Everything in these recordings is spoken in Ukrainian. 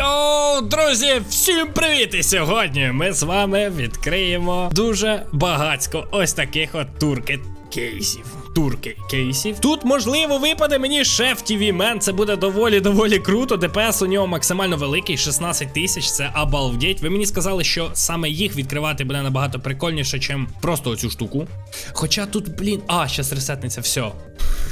Йоу, друзі, всім привіт! І сьогодні ми з вами відкриємо дуже багацько ось таких от турки кейсів. Турки кейсів. Тут можливо випаде мені шеф TV Мен. Це буде доволі доволі круто. ДПС у нього максимально великий, 16 тисяч. Це обалдеть. Ви мені сказали, що саме їх відкривати буде набагато прикольніше, чим просто оцю штуку. Хоча тут, блін, а, щас ресетнеться, все.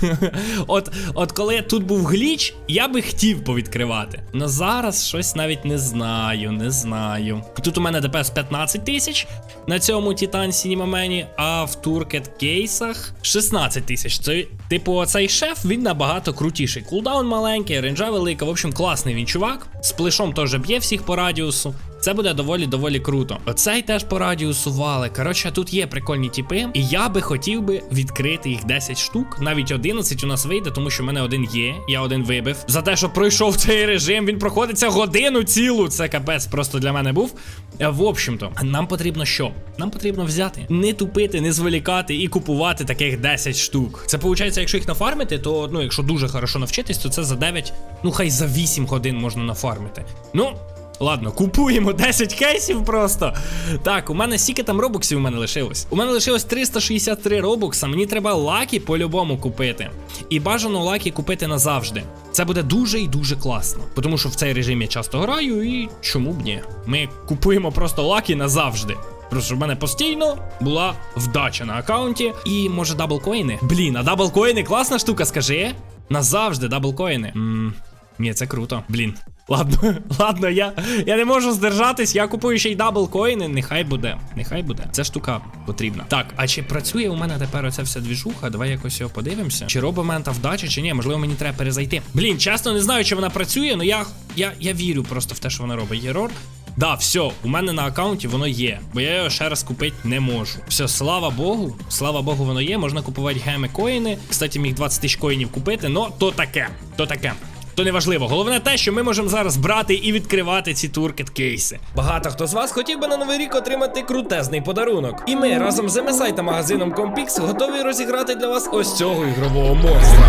от, от коли тут був гліч, я би хотів повідкривати. Но зараз щось навіть не знаю, не знаю. Тут у мене ДПС 15 тисяч на цьому Титан Сінімамені, а в Туркет кейсах 16 тисяч. Це, типу, цей шеф він набагато крутіший. Кулдаун маленький, ренджа велика. В общем, класний він чувак. З плешом теж б'є всіх по радіусу. Це буде доволі доволі круто. Оцей теж по радіусу вали. Коротше, тут є прикольні тіпи, і я би хотів би відкрити їх 10 штук. Навіть 11 у нас вийде, тому що в мене один є. Я один вибив. За те, що пройшов цей режим, він проходиться годину цілу. Це капець просто для мене був. Е, В общем-то, нам потрібно що? Нам потрібно взяти, не тупити, не зволікати і купувати таких 10 штук. Це виходить, якщо їх нафармити, то ну, якщо дуже хорошо навчитись, то це за 9, ну хай за 8 годин можна нафармити. Ну. Ладно, купуємо 10 кейсів просто. Так, у мене скільки там робоксів у мене лишилось? У мене лишилось 363 робокса. Мені треба лакі по-любому купити. І бажано лакі купити назавжди. Це буде дуже і дуже класно. Тому що в цей режим я часто граю, і чому б ні? Ми купуємо просто лакі назавжди. Просто в мене постійно була вдача на аккаунті. І може даблкоїни? Блін, а даблкоїни класна штука, скажи. Назавжди даблкоїни. Ммм. Ні, це круто. Блін. Ладно, ладно, я я не можу здержатись, я купую ще й даблкоїни. Нехай буде. Нехай буде. Ця штука потрібна. Так, а чи працює у мене тепер оця вся двіжуха? Давай якось його подивимося. Чи робить мене та вдача, чи ні? Можливо, мені треба перезайти. Блін, чесно, не знаю, чи вона працює, але я, я, я вірю просто в те, що вона робить. Єрор. Да, все, у мене на аккаунті воно є, бо я його ще раз купити не можу. Все, слава Богу, слава Богу, воно є. Можна купувати геми коїни. Кстати, міг 20 тисяч коїнів купити, но то таке, то таке. То не важливо. Головне те, що ми можемо зараз брати і відкривати ці туркет кейси. Багато хто з вас хотів би на новий рік отримати крутезний подарунок. І ми разом з MSI та магазином Compix готові розіграти для вас ось цього ігрового монстра.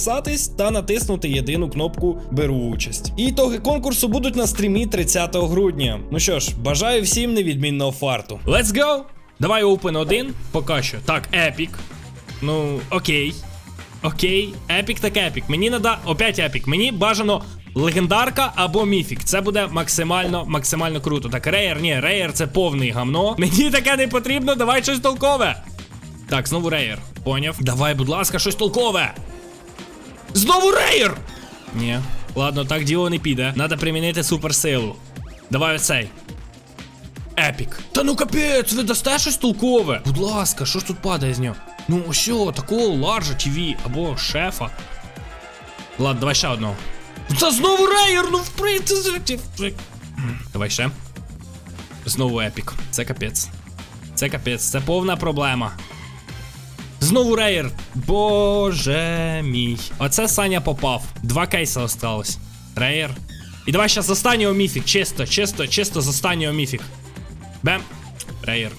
підписатись та натиснути єдину кнопку Беру участь. І ітоги конкурсу будуть на стрімі 30 грудня. Ну що ж, бажаю всім невідмінного фарту. Let's go! Давай open один. Поки що. Так, епік. Ну, окей. Окей, епік так епік. Мені надо. Опять епік. Мені бажано. Легендарка або міфік. Це буде максимально, максимально круто. Так, рейер, ні, рейер це повний гамно. Мені таке не потрібно, давай щось толкове. Так, знову рейер. Поняв. Давай, будь ласка, щось толкове. Знову рейер! Ні. Ладно, так діло не піде. Надо примінити суперсилу. Давай оцей. Епік. Та ну капець, ви дасте щось толкове. Будь ласка, що ж тут падає з нього? Ну, що, такого ларжа ТВ або шефа. Ладно, давай ще одного. Це знову рейер, ну в принципі. Давай ще. Знову епік. Це капець. Це капець, це повна проблема. Знову рейер. Боже мій. Оце Саня попав. Два кейси осталось. Рейер. І давай зараз з останнього міфік. Чисто, чисто, чисто з останнього міфік. Бем. Рейер.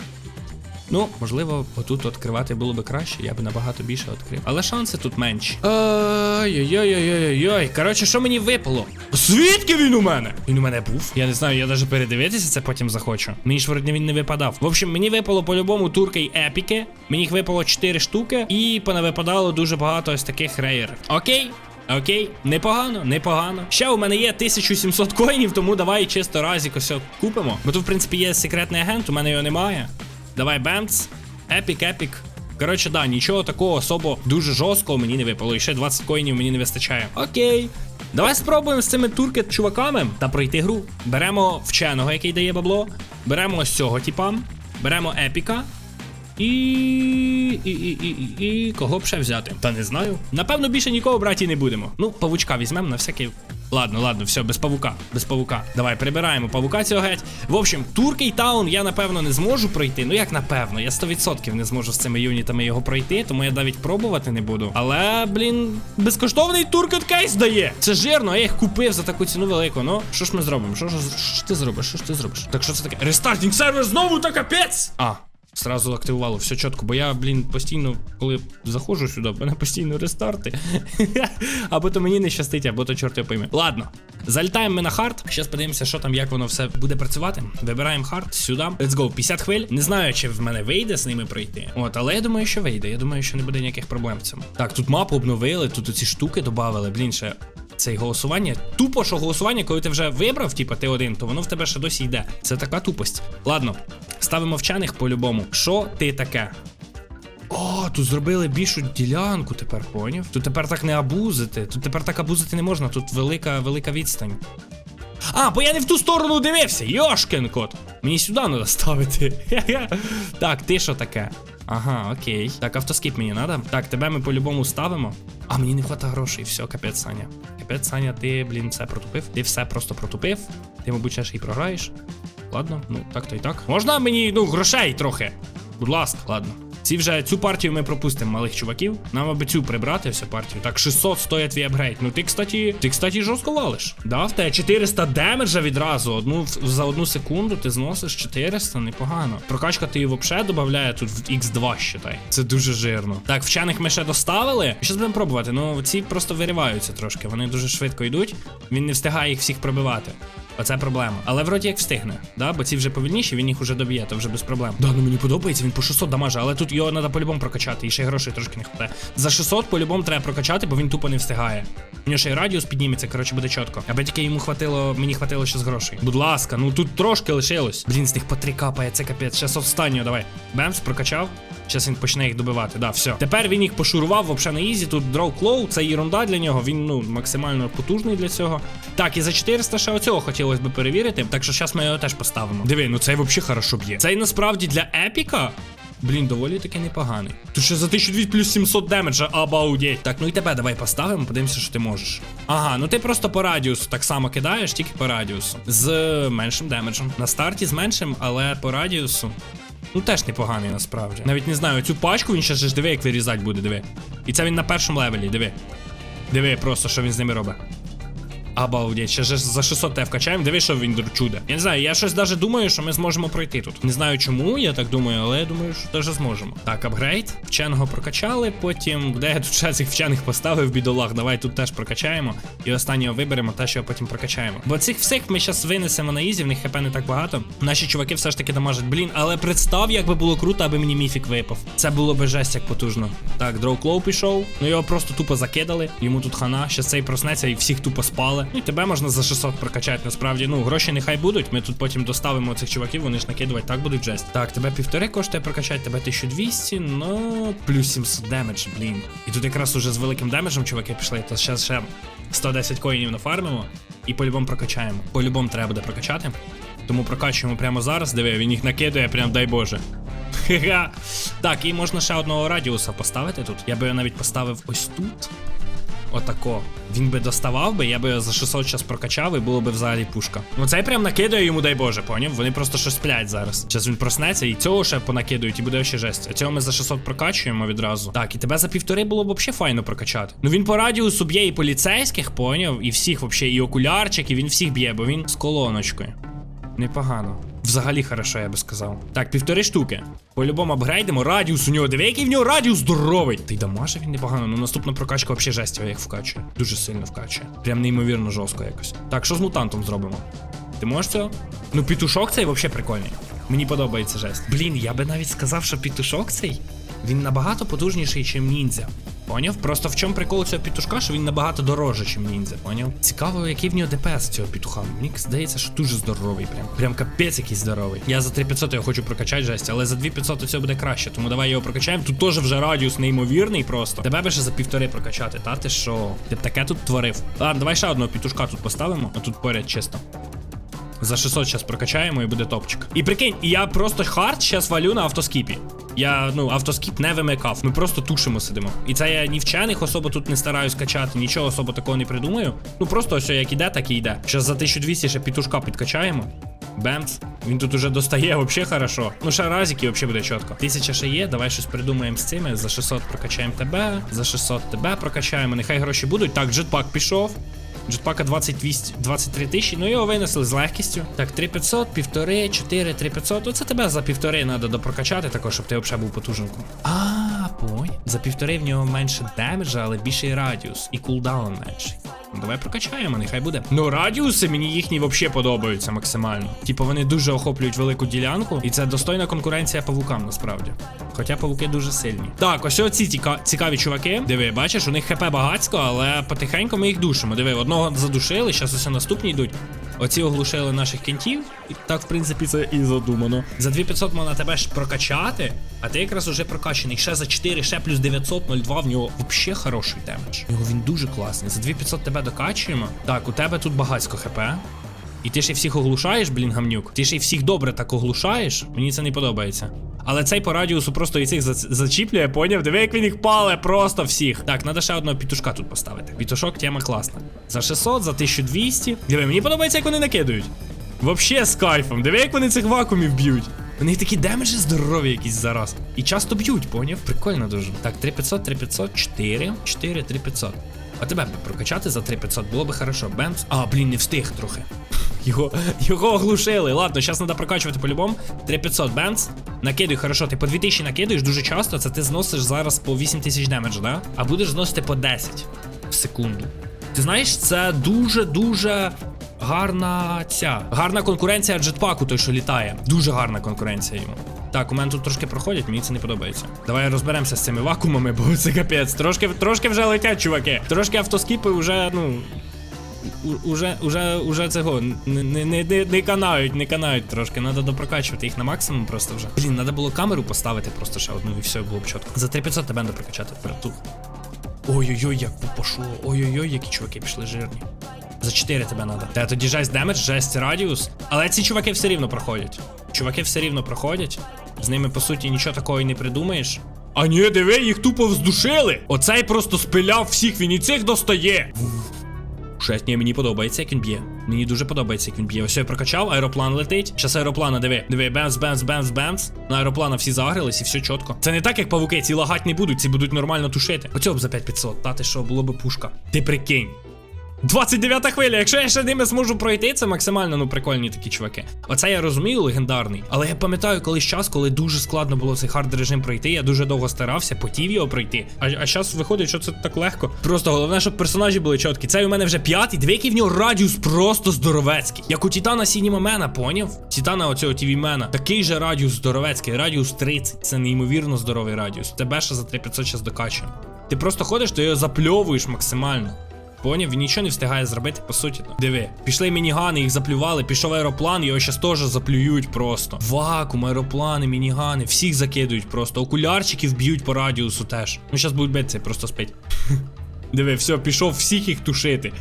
Ну, можливо, отут відкривати було би краще, я би набагато більше відкрив. Але шанси тут менші. Ой-ой-ой-ой-ой. Коротше, що мені випало? Звідки він у мене? Він у мене був. Я не знаю, я навіть передивитися це потім захочу. Мені ж вроді він не випадав. В общем, мені випало по-любому турки й епіки. Мені їх випало 4 штуки, і понавипадало дуже багато ось таких рейер. Окей. Окей, непогано, непогано. Ще у мене є 1700 коїнів, тому давай чисто разік ось купимо. Бо тут, в принципі, є секретний агент, у мене його немає. Давай бемц. Епік, епік. Коротше, да, нічого такого особо дуже жорсткого мені не випало. І ще 20 коїнів мені не вистачає. Окей. Давай спробуємо з цими турки чуваками та пройти гру. Беремо вченого, який дає бабло. Беремо ось цього типа. Беремо епіка. І. І, і, і, і, і кого б ще взяти? Та не знаю. Напевно, більше нікого брати не будемо. Ну, павучка візьмемо на всякий. Ладно, ладно, все, без павука. Без павука. Давай, прибираємо павука цього геть. В общем, Туркей Таун я напевно не зможу пройти. Ну як напевно, я 100% не зможу з цими юнітами його пройти, тому я навіть пробувати не буду. Але, блін, безкоштовний туркет кейс дає. Це жирно, я їх купив за таку ціну велику. Ну, що ж ми зробимо? Що ж ти зробиш? Що ж ти зробиш? Так що це таке? Рестартінг сервер знову та капець! А. Сразу активувало все чітко, бо я, блін, постійно, коли заходжу сюди, в мене постійно рестарти. або то мені не щастить, або то чорт його пойме. Ладно, залітаємо ми на хард. Зараз подивимося, що там, як воно все буде працювати. Вибираємо хард сюди. Let's go, 50 хвиль. Не знаю, чи в мене вийде з ними пройти. От, але я думаю, що вийде. Я думаю, що не буде ніяких проблем в цьому. Так, тут мапу обновили, тут оці штуки додали. Блін, ще це голосування. Тупо, що голосування, коли ти вже вибрав, типа ти один, то воно в тебе ще досі йде. Це така тупость. Ладно, ставимо вчених по-любому. Що ти таке? О, тут зробили більшу ділянку тепер, поняв? Тут тепер так не абузити. Тут тепер так абузити не можна, тут велика, велика відстань. А, бо я не в ту сторону дивився. Йошкін кот. Мені сюди треба ставити. так, ти що таке? Ага, окей. Так, автоскіп мені треба. Так, тебе ми по-любому ставимо. А мені не вистачає грошей. Все, капець, Саня. Капець, Саня, ти, блін, все протупив. Ти все просто протупив. Ти, мабуть, ще ж і програєш. Ладно, ну так то і так. Можна мені, ну, грошей трохи? Будь ласка, ладно. Ці вже цю партію ми пропустимо малих чуваків. Нам аби цю прибрати всю партію. Так, 600 стоїть твій апгрейд. Ну ти, кстати, ти, кстати, жорстко валиш. Да, в тебе 400 демеджа відразу. Одну за одну секунду ти зносиш 400, непогано. Прокачка ти взагалі додає тут в X2, считай. Це дуже жирно. Так, вчених ми ще доставили. Щас будемо пробувати. Ну, ці просто вириваються трошки. Вони дуже швидко йдуть. Він не встигає їх всіх пробивати. Оце проблема. Але вроді як встигне, да? бо ці вже повільніші, він їх уже доб'є, то вже без проблем. Да, ну мені подобається, він по 600 дамаже, але тут його треба по-любому прокачати, і ще грошей трошки не хватає. За 600 по-любому треба прокачати, бо він тупо не встигає. У нього ще й радіус підніметься, коротше, буде чітко. Аби тільки йому хватило, мені хватило ще з грошей. Будь ласка, ну тут трошки лишилось. Блін, з них по три капає, це капець. Щас останнього, давай. Бемс, прокачав. Зараз він почне їх добивати. Да, все. Тепер він їх пошурував взагалі на ізі. Тут дроу клоу, це ерунда для нього. Він ну максимально потужний для цього. Так, і за 400 ще оцього хотілося б перевірити. Так що зараз ми його теж поставимо. Диви, ну цей взагалі хорошо б'є. Цей насправді для епіка. Блін, доволі таки непоганий. Тут ще за 1200 плюс 700 демеджа, обалдеть. Так, ну і тебе давай поставимо, подивимося, що ти можеш. Ага, ну ти просто по радіусу так само кидаєш, тільки по радіусу. З меншим демеджем. На старті з меншим, але по радіусу. Ну теж непоганий насправді. Навіть не знаю, цю пачку він ще ж диви, як вирізати буде, диви. І це він на першому левелі, диви. Диви просто, що він з ними робить. Обалдеть, ще ж за 600 те вкачаємо, диви, що він чудо. Я не знаю, я щось навіть думаю, що ми зможемо пройти тут. Не знаю чому, я так думаю, але я думаю, що теж зможемо. Так, апгрейд. Вченого прокачали, потім. Де я тут ще цих вчених поставив бідолах? Давай тут теж прокачаємо. І останнього виберемо, те, що потім прокачаємо. Бо цих всіх ми зараз винесемо на ізі, в них хп не так багато. Наші чуваки все ж таки дамажать. Блін, але представ, як би було круто, аби мені міфік випав. Це було би жесть як потужно. Так, дроуклоу пішов. Ну його просто тупо закидали. Йому тут хана. Щас цей проснеться і всіх тупо спали. Ну і тебе можна за 600 прокачати. Насправді, ну гроші нехай будуть. Ми тут потім доставимо цих чуваків, вони ж накидувати так будуть жесть. Так, тебе півтори коштує прокачати, тебе 1200, ну плюс 700 демедж, блін. І тут якраз уже з великим демеджем чуваки пішли, то зараз ще 110 коїнів нафармимо і по-любому прокачаємо. По-любому треба буде прокачати. Тому прокачуємо прямо зараз. Диви, він їх накидує, прям дай Боже. Хе-ха. Так, і можна ще одного радіуса поставити тут. Я би його навіть поставив ось тут. Отако. Він би доставав би, я би за 600 час прокачав і було би взагалі пушка. Ну цей прям накидає йому, дай Боже, поняв? Вони просто щось сплять зараз. Зараз він проснеться і цього ще понакидують, і буде ще жесть. А цього ми за 600 прокачуємо відразу. Так, і тебе за півтори було б взагалі файно прокачати. Ну він по радіусу б'є і поліцейських, поняв, і всіх вообще, і окулярчик, і він всіх б'є, бо він з колоночкою. Непогано. Взагалі хорошо, я би сказав. Так, півтори штуки. По-любому апгрейдимо. Радіус у нього. Диви, який в нього радіус здоровий. Та й дамаже він непогано. Ну наступна прокачка взагалі жесть, як вкачує. Дуже сильно вкачує. Прям неймовірно жорстко якось. Так, що з мутантом зробимо? Ти можеш цього? Ну, пітушок цей взагалі прикольний. Мені подобається жесть. Блін, я би навіть сказав, що пітушок цей. Він набагато потужніший, ніж ніндзя. Поняв? Просто в чому прикол цього пітушка, що він набагато дороже, ніж ніндзя. Поняв? Цікаво, який в нього ДПС цього пітуха. Мені здається, що дуже здоровий. Прям прям капець якийсь здоровий. Я за 3500 його хочу прокачати жесть, але за 2500 це буде краще. Тому давай його прокачаємо. Тут теж вже радіус неймовірний просто. Тебе би ще за півтори прокачати, та ти що? Ти б таке тут творив. Ладно, давай ще одного пітушка тут поставимо, а тут поряд чисто. За 600 зараз прокачаємо і буде топчик. І прикинь, я просто хард зараз валю на автоскіпі. Я ну автоскіп не вимикав. Ми просто тушимо сидимо. І це я ні вчених особо тут не стараюсь качати, нічого особо такого не придумаю. Ну просто ось як іде, так і йде. Зараз за 1200 ще пітушка підкачаємо. Бемц. Він тут уже достає вообще хорошо. Ну ще разики вообще буде чітко. Тисяча ще є, давай щось придумаємо з цими. За 600 прокачаємо тебе, за 600 тебе прокачаємо. Нехай гроші будуть. Так, джетпак пішов. Джетпака 20, 200, 23 тисячі, ну його винесли з легкістю. Так, 3500, півтори, 4, 3500. Оце тебе за півтори треба допрокачати також, щоб ти взагалі був потуженку. А, пой. За півтори в нього менше демеджа, але більший радіус. І кулдаун менший. Ну, давай прокачаємо, нехай буде. Ну, радіуси мені їхні взагалі подобаються максимально. Типу вони дуже охоплюють велику ділянку, і це достойна конкуренція павукам насправді. Хоча павуки дуже сильні. Так, ось оці ціка- цікаві чуваки. Диви, бачиш, у них хп багацько, але потихеньку ми їх душимо. Диви, одного задушили, зараз усе наступні йдуть. Оці оглушили наших кінтів, і так, в принципі, це і задумано. За 2500 можна тебе ж прокачати, а ти якраз уже прокачаний. Ще за 4, ще плюс 900, 0,2, в нього взагалі хороший демедж. У нього він дуже класний. За 2500 тебе докачуємо. Так, у тебе тут багацько хп. І ти ще всіх оглушаєш, блін, гамнюк. Ти ще й всіх добре так оглушаєш. Мені це не подобається. Але цей по радіусу просто і цих зачіплює, поняв? Диви, як він їх пале, просто всіх. Так, треба ще одного пітушка тут поставити. Пітушок тема класна. За 600, за 1200. Диви, мені подобається, як вони накидають. Вообще з кайфом. Диви, як вони цих вакуумів б'ють. Вони такі демеджі здорові якісь зараз. І часто б'ють, поняв? Прикольно дуже. Так, 3500, 3500, 4, 4, 3500. А тебе б прокачати за 3500 було би хорошо. Бемс. А, блін, не встиг трохи. Його, його оглушили. Ладно, зараз треба прокачувати по-любому. 3500 бенз. Накидуй, хорошо, ти по 2000 накидуєш дуже часто, це ти зносиш зараз по 8000 демеджа, да? А будеш зносити по 10 в секунду. Ти знаєш, це дуже-дуже гарна ця. Гарна конкуренція джетпаку, той, що літає. Дуже гарна конкуренція йому. Так, у мене тут трошки проходять, мені це не подобається. Давай розберемося з цими вакуумами, бо це капець. Трошки, трошки вже летять, чуваки. Трошки автоскіпи вже, ну, уже, уже, уже цього не, не, не, не, канають, не канають трошки. Надо допрокачувати їх на максимум просто вже. Блін, треба було камеру поставити просто ще одну і все було б чітко. За 3500 тебе треба прокачати братух. Ой-ой-ой, як пошло. Ой-ой-ой, які чуваки пішли жирні. За 4 тебе треба. Та тоді жесть демедж, жесть радіус. Але ці чуваки все рівно проходять. Чуваки все рівно проходять. З ними, по суті, нічого такого і не придумаєш. А ні, диви, їх тупо вздушили. Оцей просто спиляв всіх, він і цих достає. Шесть, ні, мені подобається, як він б'є. Мені дуже подобається, як він б'є. Ось я прокачав, аероплан летить. Щас аероплана, диви, диви, бемс, бемс, бемс, бемс. На аероплана всі загрились і все чітко. Це не так, як павуки, ці лагать не будуть, ці будуть нормально тушити. Оцього б за 5500, та ти що, було б пушка. Ти прикинь. 29 хвиля, якщо я ще ними зможу пройти, це максимально ну прикольні такі чуваки. Оце я розумію, легендарний. Але я пам'ятаю колись час, коли дуже складно було цей хард режим пройти. Я дуже довго старався, потів його пройти. А, а зараз виходить, що це так легко. Просто головне, щоб персонажі були чіткі. Цей у мене вже п'ятий, дві який в нього радіус просто здоровецький. Як у Титана Сінімамена, поняв? Титана оцього тівімена. Такий же радіус здоровецький, радіус 30. Це неймовірно здоровий радіус. Тебе ще за 3500 зараз докачуємо. Ти просто ходиш, ти його запльовуєш максимально. Поняв, він нічого не встигає зробити, по суті. Диви, пішли мінігани, їх заплювали, пішов аероплан, його зараз теж заплюють просто. Вакуум, аероплани, мінігани, всіх закидують просто. Окулярчиків б'ють по радіусу теж. Ну, зараз будуть бити, просто спить. Диви, все, пішов всіх їх тушити.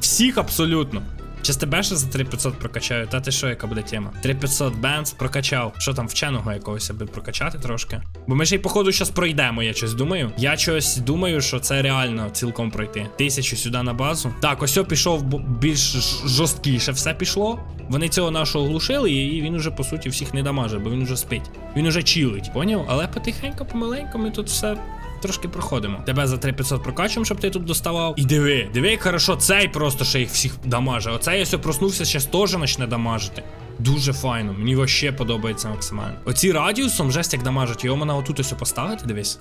Всіх абсолютно. Щас тебе ще за 3500 прокачаю, та ти що, яка буде тема? 3500 бенз прокачав. Що там вченого якогось аби прокачати трошки? Бо ми ж і походу щас пройдемо, я щось думаю. Я щось думаю, що це реально цілком пройти. Тисячу сюди на базу. Так, ось пішов більш жорсткіше все пішло. Вони цього нашого глушили, і він уже по суті всіх не дамаже, бо він уже спить. Він уже чилить, поняв? Але потихеньку, помаленьку ми тут все трошки проходимо. Тебе за 3500 прокачуємо, щоб ти тут доставав. І диви, диви, як хорошо, цей просто ще їх всіх дамаже. Оцей ось проснувся, зараз теж почне дамажити. Дуже файно, мені вообще подобається максимально. Оці радіусом жесть як дамажить, його можна отут ось поставити, дивись.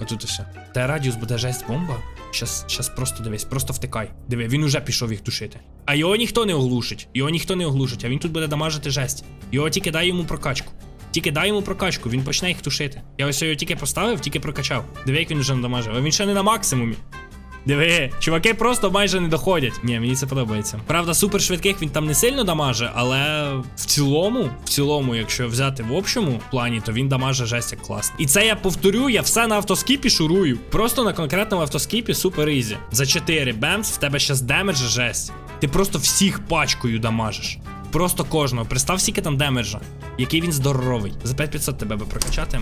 Отут ось. Та радіус буде жесть бомба. Щас, щас просто дивись, просто втикай. Диви, він уже пішов їх душити. А його ніхто не оглушить. Його ніхто не оглушить, а він тут буде дамажити жесть. Його тільки дай йому прокачку. Тільки дай йому прокачку, він почне їх тушити. Я ось його тільки поставив, тільки прокачав. Диви, як він вже надамажив. А він ще не на максимумі. Диви, чуваки просто майже не доходять. Ні, мені це подобається. Правда, супер швидких він там не сильно дамаже, але в цілому, в цілому, якщо взяти в общому плані, то він дамаже жесть як клас. І це я повторю, я все на автоскіпі шурую. Просто на конкретному автоскіпі супер ізі. За 4 бемс в тебе щас демеджа жесть. Ти просто всіх пачкою дамажиш. Просто кожного. Представ, скільки там демеджа. Який він здоровий. За 5500 тебе би прокачати.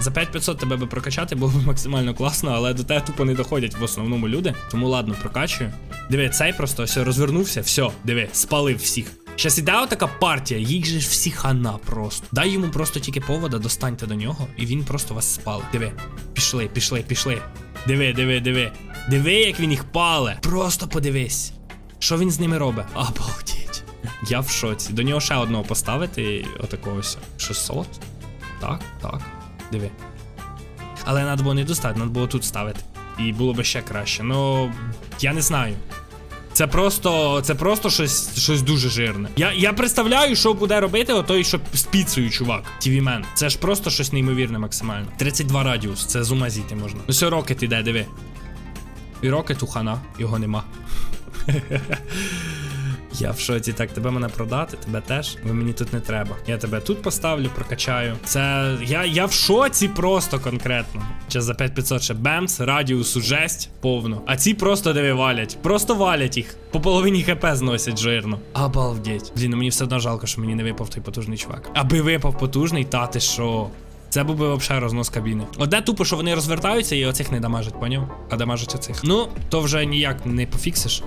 За 5500 тебе би прокачати було б максимально класно, але до тебе тупо не доходять в основному люди. Тому ладно, прокачую. Диви, цей просто все розвернувся, все, диви, спалив всіх. Щас іде отака партія, їх же ж всі хана просто. Дай йому просто тільки повода, достаньте до нього, і він просто вас спалить. Диви, пішли, пішли, пішли. Диви, диви, диви. Диви, як він їх пале. Просто подивись. Що він з ними робить? Обалдеть. Я в шоці. До нього ще одного поставити, отакого ось. 600? Так, так. Диви. Але треба було не достати, треба було тут ставити. І було би ще краще. Ну, я не знаю. Це просто, це просто щось, щось дуже жирне. Я, я представляю, що буде робити отой, що з піцею, чувак. Man. Це ж просто щось неймовірне максимально. 32 радіус, це з ума зійти можна. Ну все, рокет іде, диви. І рокет у хана, його нема. Я в шоці, так тебе мене продати, тебе теж. Ви мені тут не треба. Я тебе тут поставлю, прокачаю. Це. Я я в шоці просто конкретно. Зараз за 5500 ще бемс, радіусу жесть повно. А ці просто диви валять. Просто валять їх. По половині хп зносять жирно. Обалдеть. Блін, ну мені все одно жалко, що мені не випав той потужний чувак. Аби випав потужний, та ти що? Це був би взагалі рознос кабіни. Одне тупо, що вони розвертаються і оцих не дамажать, поняв? А дамажать оцих. Ну, то вже ніяк не пофіксиш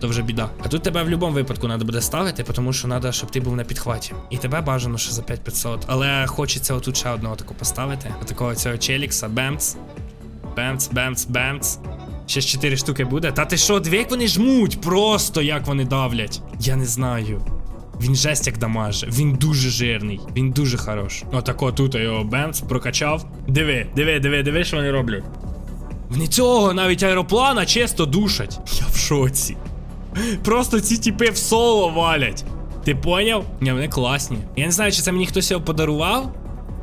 то вже біда. А тут тебе в будь-якому випадку треба буде ставити, тому що треба, щоб ти був на підхваті. І тебе бажано ще за 5500. Але хочеться отут ще одного таку поставити. Отакого цього челікса, бемц. Бемц, бемц, бемц. Ще ж 4 штуки буде. Та ти що, дві як вони жмуть? Просто як вони давлять. Я не знаю. Він жесть як дамаже. Він дуже жирний. Він дуже хорош. Отако тут його бемц прокачав. Диви, диви, диви, диви, що вони роблять. Вони цього навіть аероплана чисто душать. Я в шоці. Просто ці тіпи в соло валять. Ти поняв? Ні, вони класні. Я не знаю, чи це мені хтось його подарував,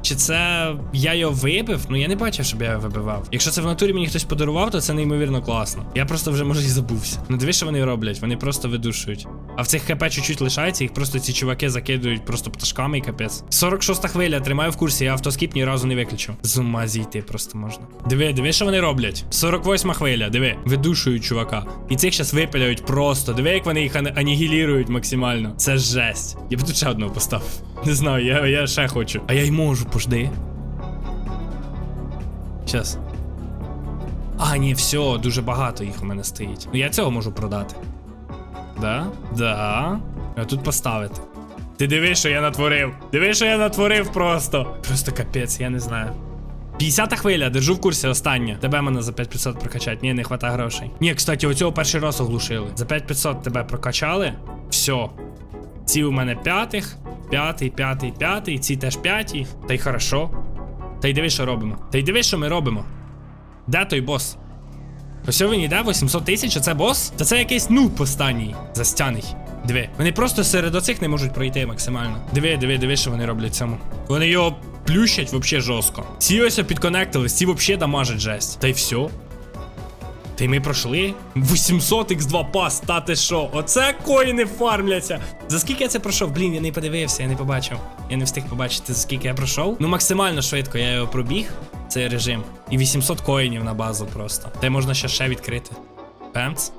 чи це я його вибив. Ну я не бачив, щоб я його вибивав. Якщо це в натурі мені хтось подарував, то це неймовірно класно. Я просто вже може і забувся. Ну диви, що вони роблять, вони просто видушують. А в цих хп чуть-чуть лишається, їх просто ці чуваки закидують просто пташками і капець. 46 хвиля, тримаю в курсі, я автоскіп ні разу не виключив. З ума зійти просто можна. Диви, диви, що вони роблять. 48 хвиля, диви, видушують чувака. І цих щас випиляють просто. Диви, як вони їх анігілірують максимально. Це жесть. Я б тут ще одного поставив. Не знаю, я, я ще хочу. А я й можу, пожди. Щас. А, ні, все, дуже багато їх у мене стоїть. Ну я цього можу продати. Да? Да. А тут поставити. Ти диви, що я натворив. Диви, що я натворив просто. Просто капець, я не знаю. 50 хвиля, держу в курсі остання. Тебе мене за 5500 прокачать. Ні, не хватає грошей. Ні, кстати, оцього перший раз оглушили. За 5500 тебе прокачали. Все. Ці у мене п'ятих, п'ятий, п'ятий, п'ятий, ці теж п'яті. Та й хорошо. Та й диви, що робимо. Та й диви, що ми робимо. Де той бос? Ось він іде, 800 тисяч, а це бос? Та це якийсь нуб останній. Застяний. Диви. Вони просто серед оцих не можуть пройти максимально. Диви, диви, диви, що вони роблять цьому. Вони його плющать вообще жорстко. Ці ось підконектились, ці вообще дамажать жесть. Та й все. Та й ми пройшли. 800 x2 пас, та ти що? Оце коїни фармляться. За скільки я це пройшов? Блін, я не подивився, я не побачив. Я не встиг побачити, за скільки я пройшов. Ну, максимально швидко я його пробіг, цей режим. І 800 коїнів на базу просто. Та можна ще ще відкрити. Пемц.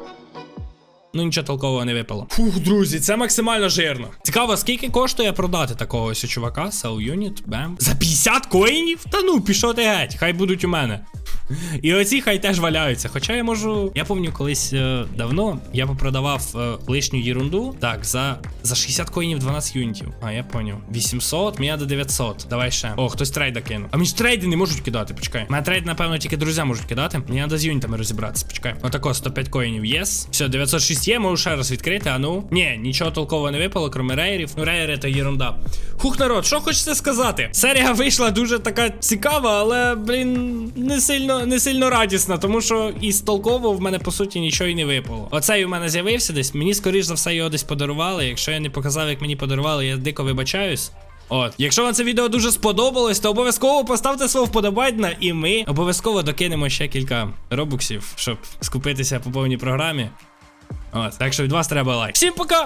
Ну нічого толкового не випало. Фух, друзі, це максимально жирно. Цікаво, скільки коштує продати такого ось чувака? Sell unit, бем. За 50 коїнів? Та ну, пішов ти геть, хай будуть у мене. І оці хай теж валяються. Хоча я можу. Я пам'ятаю, колись е, давно я попродавав е, лишню єрунду. Так, за, за 60 коїнів 12 юнітів. А, я поняв. 800, мені до 900. Давай ще. О, хтось трейда кинув. А мені ж трейди не можуть кидати, почекай. Мене трейд, напевно, тільки друзі можуть кидати. Мені треба з юнітами розібратися, почекай. Отако, 105 коїнів, єс. Все, 906 є, можу ще раз відкрити, а ну. Ні, нічого толкового не випало, крім рейерів. Ну, рейери то єрунда. Хух, народ, що хочеться сказати? Серія вийшла дуже така цікава, але, блін, не сильно, не сильно радісна, тому що із толкового в мене по суті нічого і не випало. Оцей у мене з'явився десь. Мені скоріш за все його десь подарували. Якщо я не показав, як мені подарували, я дико вибачаюсь. От, якщо вам це відео дуже сподобалось, то обов'язково поставте свого вподобайна, і ми обов'язково докинемо ще кілька робуксів, щоб скупитися по повній програмі. От, так що від вас треба лайк. Всім пока!